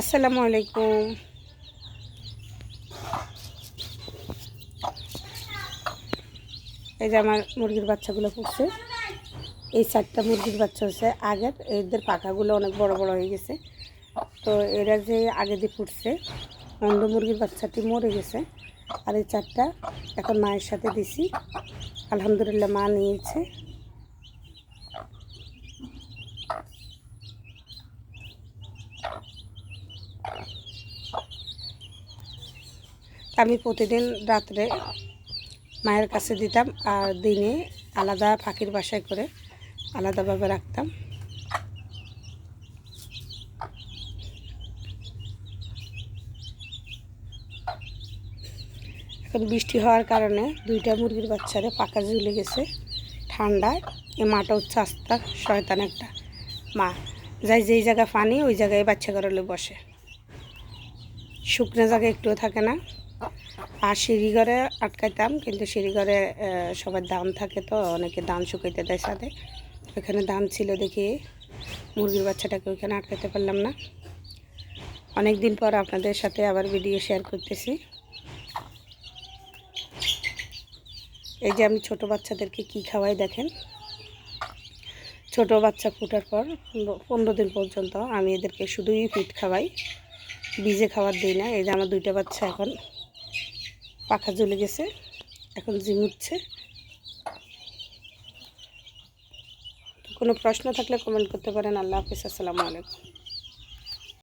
আসসালামু আলাইকুম। এই যে আমার মুরগির বাচ্চাগুলো পড়ছে। এই চারটা মুরগির বাচ্চা হচ্ছে আগের, এদের পাখাগুলো অনেক বড় বড় হয়ে গেছে। তো এরা যে আগে দিয়ে ফুটছে অন্ধ মুরগির বাচ্চাটি মরে গেছে। আর এই চারটা এখন মায়ের সাথে দিছি। আলহামদুলিল্লাহ মা নিয়েছে। আমি প্রতিদিন রাত্রে মায়ের কাছে দিতাম আর দিনে আলাদা পাখির বাসায় করে আলাদাভাবে রাখতাম। এখন বৃষ্টি হওয়ার কারণে দুইটা মুরগির বাচ্চারে পাকা ঝুলে গেছে ঠান্ডায়। এ মাটা হচ্ছে আস্তা শয়তান একটা মা। যাই যেই জায়গায় পানি, ওই জায়গায় বাচ্চা করলে বসে। শুকনো জায়গায় একটুও থাকে না। আর সিঁড়িঘরে আটকাইতাম, কিন্তু সিঁড়িঘরে সবার দাম থাকে তো, অনেকে দাম শুকাইতে দেয় সাথে ওখানে দাম ছিল দেখি, মুরগির বাচ্চাটাকে ওইখানে আটকাইতে পারলাম না। অনেক দিন পর আপনাদের সাথে আবার ভিডিও শেয়ার করতেছি। এই যে আমি ছোট বাচ্চাদেরকে কি খাওয়াই দেখেন। ছোট বাচ্চা ফুটার পর, পনেরো দিন পর্যন্ত আমি এদেরকে শুধুই ফিট খাওয়াই। বীজে খাবার দিই না। এই যে আমার দুইটা বাচ্চা এখন পাখা জ্বলে গেছে, এখন জিমুচ্ছে কোনো প্রশ্ন থাকলে কমেন্ট করতে পারেন। আল্লাহ হাফিজ, আসসালামু আলাইকুম।